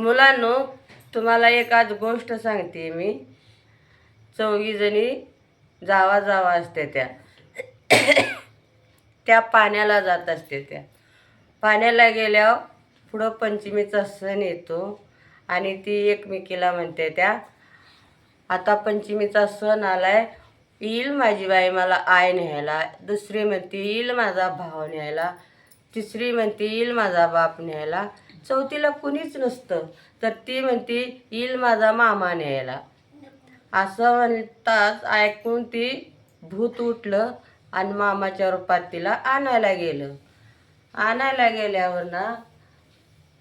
मुलांनो तुम्हाला एक आज गोष्ट सांगते मी. चौघीजणी जावा जावा असते त्या. त्या पाण्याला जात असते त्या. पाण्याला गेल्यावर पुढं पंचमीचा सण येतो आणि ती एकमेकीला म्हणते त्या आता पंचमीचा सण आलाय येईल माझी बाई मला आय न्यायला. दुसरी म्हणते येईल माझा भाव न्यायला. तिसरी म्हणते येईल माझा बाप न्यायला. चौथीला कुणीच नसतं तर ती म्हणते येईल माझा मामा न्यायला. असं म्हणताच ऐकून ती भूत उठलं आणि मामाच्या रूपात तिला आणायला गेलं. आणायला गेल्यावर ना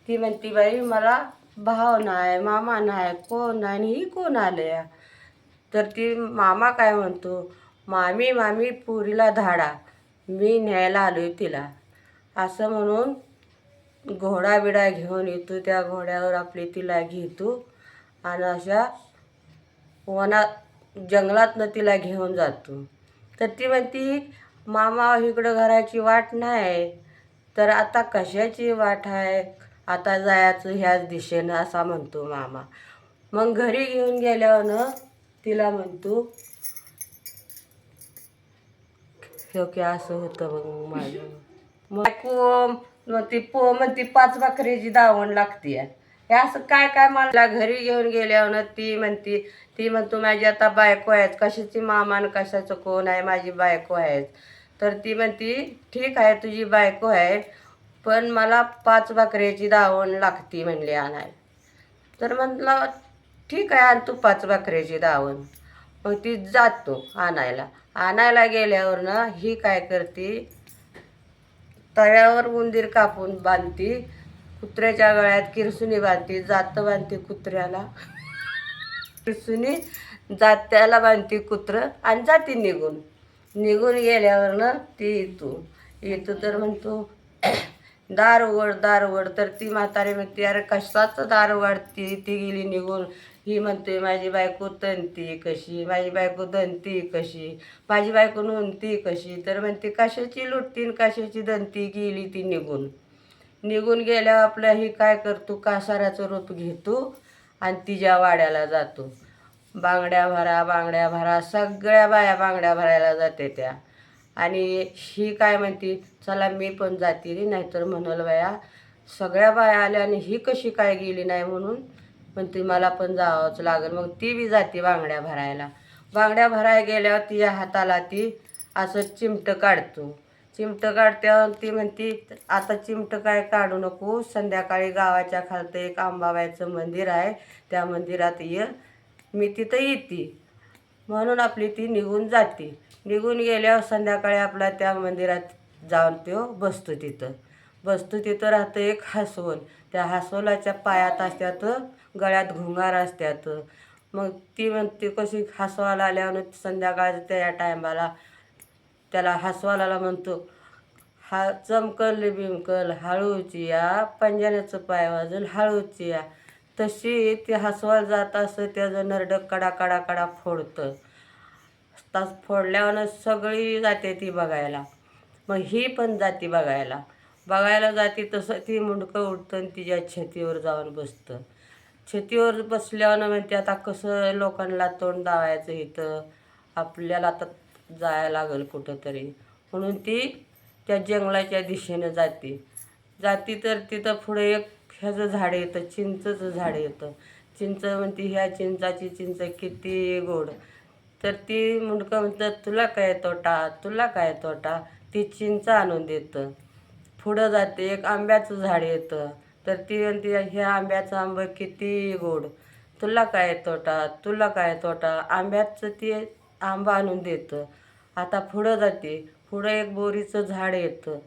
ती म्हणती बाई मला भाव नाही मामा नाही कोण नाही आणि ही कोण आले तर ती मामा काय म्हणतो मामी मामी पुरीला धाडा मी न्यायला आलोय तिला. असं म्हणून घोडा बिडा घेऊन येतो त्या घोड्यावर आपली तिला घेतो आणि अशा वनात जंगलातनं तिला घेऊन जातो. तर ती म्हणती मामा इकडं घराची वाट नाही तर आता कशाची वाट आहे आता जायचं ह्याच दिशेनं असा म्हणतो मामा. मग घरी घेऊन गेल्यावर ना तिला म्हणतो हे असं होतं मग माझं मग मग ती पो म्हणती पाच भाकरीची दावण लागते हे असं काय काय मला घरी घेऊन गेल्यावर ती म्हणती ती म्हणतो माझी आता बायको आहेत. कशाची मामान कशाचं कोण आहे? माझी बायको आहेत. तर ती म्हणती ठीक आहे तुझी बायको आहे पण मला पाच भाकरीची दावण लागती म्हणली आणाय तर म्हटलं ठीक आहे आण तू पाच भाकरीची दावण. मग ती जातो आणायला. आणायला गेल्यावर ना ही काय करते तळ्यावर उंदीर कापून बांधती कुत्र्याच्या गळ्यात किरसुनी बांधते जात बांधते कुत्र्याला. किरसुनी जात्याला बांधते कुत्रं आणि जाते निघून. निघून गेल्यावर ना ती येतो येतो तर म्हणतो दार उघड दार उघड तर ती म्हातारी म्हणते अरे कशाचं दार उघडती ती गेली निघून. ही म्हणते माझी बायको तणती कशी? माझी बायको दणती कशी? माझी बायको नोंदती कशी? तर म्हणते कशाची लुटतीन कशाची दणती गेली ती निघून? निघून गेल्यावर आपलं ही काय करतो? कासाराचं रूप घेतो आणि तिच्या वाड्याला जातो. बांगड्या भरा बांगड्या भरा सगळ्या बाया बांगड्या भरायला जाते त्या. आणि ही काय म्हणते चला मी पण जाते रे. नाहीतर म्हणाल बाया सगळ्या बाया आल्या आणि ही कशी काय गेली नाही म्हणून? म्हणते मला पण जावंच लागेल. मग ती बी जाते बांगड्या भरायला. बांगड्या भरायला गेल्यावर तिच्या हाताला ती असं चिमटं काढतो. चिमटं काढत्यावर ती म्हणती आता चिमटं काय काढू नको संध्याकाळी गावाच्या खालतं एक अंबाबाईचं मंदिर आहे त्या मंदिरात ये मी तिथं येते. म्हणून आपली ती निघून जाते. निघून गेल्यावर संध्याकाळी आपला त्या मंदिरात जाऊन तो बसतो तिथं. बसतो तिथं राहतं एक हसवण त्या हसवलाच्या पायात असत्यात गळ्यात घुंगार असत्यात. मग ती म्हणते कशी हसवाला आल्यावर संध्याकाळच्या त्या टायमाला? त्याला हसवालाला म्हणतो हा चमकल बिमकल हळूची या पंजाण्याचं पाय वाजून हळूची या. तशी ती हसवायला जात असं त्याचं नरडं कडा कडा कडा फोडतं. तास फोडल्यावर सगळी जाते ती बघायला. मग ही पण जाती बघायला. बघायला जाते तसं ती मुंडकं उडतं आणि तिच्या छतीवर जाऊन बसतं. छतीवर बसल्यावर म्हणते आता कसं लोकांना तोंड दावायचं इथं? आपल्याला आता जायला लागेल कुठं तरी म्हणून ती त्या जंगलाच्या दिशेनं जाते. जाती तर तिथं पुढे एक ह्याचं झाड येतं चिंचचं झाड येतं. चिंच म्हणते ह्या चिंचाची चिंच किती गोड. तर ती मुंडकं म्हणतात तुला काय तोटा? तुला काय तोटा? ती चिंच आणून देतं. पुढं जाते एक आंब्याचं झाड येतं. तर ती म्हणते ह्या आंब्याचं आंबं किती गोड. तुला काय तोटा? तुला काय तोटा? आंब्याचं ती आंबा आणून देतं. आता पुढं जाते पुढं एक बोरीचं झाड येतं.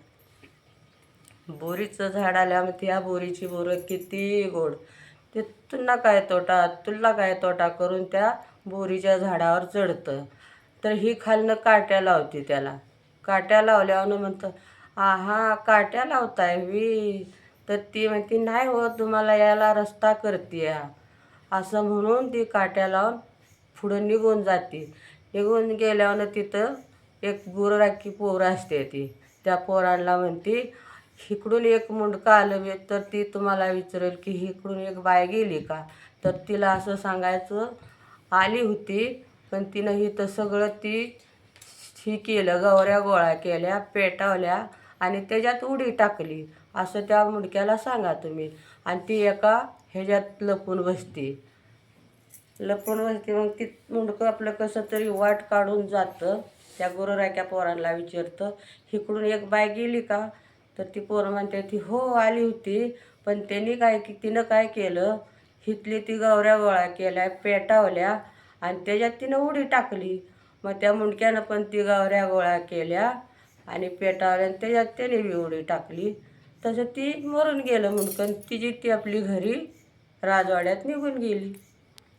बोरीचं झाड आल्यामुळे त्या बोरीची बोरं किती गोड. ते तुला काय तोटा तुला काय तोटा करून त्या बोरीच्या झाडावर चढतं. तर ही खालनं काट्या लावते त्याला. काट्या लावल्यावर म्हणतं आहा काट्या लावताय वी. तर ती म्हणती नाही हो तुम्हाला याला रस्ता करते असं म्हणून ती काट्या लावून पुढं निघून जाते. निघून गेल्यावर तिथं एक गुरराखी पोरं असते ती. त्या पोरांना म्हणते इकडून एक मुंडका आलं तर ती तुम्हाला विचारेल की इकडून एक बाय गेली का? तर तिला असं सांगायचं आली होती पण तिनं इथं सगळं ती ही केलं गवऱ्या गोळा केल्या पेटवल्या आणि त्याच्यात उडी टाकली. असं त्या मुंडक्याला सांगा तुम्ही. आणि ती एका ह्याच्यात लपून बसते. लपून बसते मग ती मुंडकं आपलं कसं तरी वाट काढून जातं. त्या गोरराक्या पोरांना विचारतं इकडून एक बाय गेली का? तर ती पोरं म्हणते ती हो आली होती. पण त्यांनी काय की तिनं काय केलं? हिथली ती गवऱ्या गोळा केल्या पेटावल्या आणि त्याच्यात तिनं उडी टाकली. मग त्या मुंडक्यानं पण ती गवऱ्या गोळा केल्या आणि पेटावल्या आणि त्याच्यात त्याने बी उडी टाकली. तसं ती मरून गेलं मुंडकं तिची ती आपली घरी राजवाड्यात निघून गेली.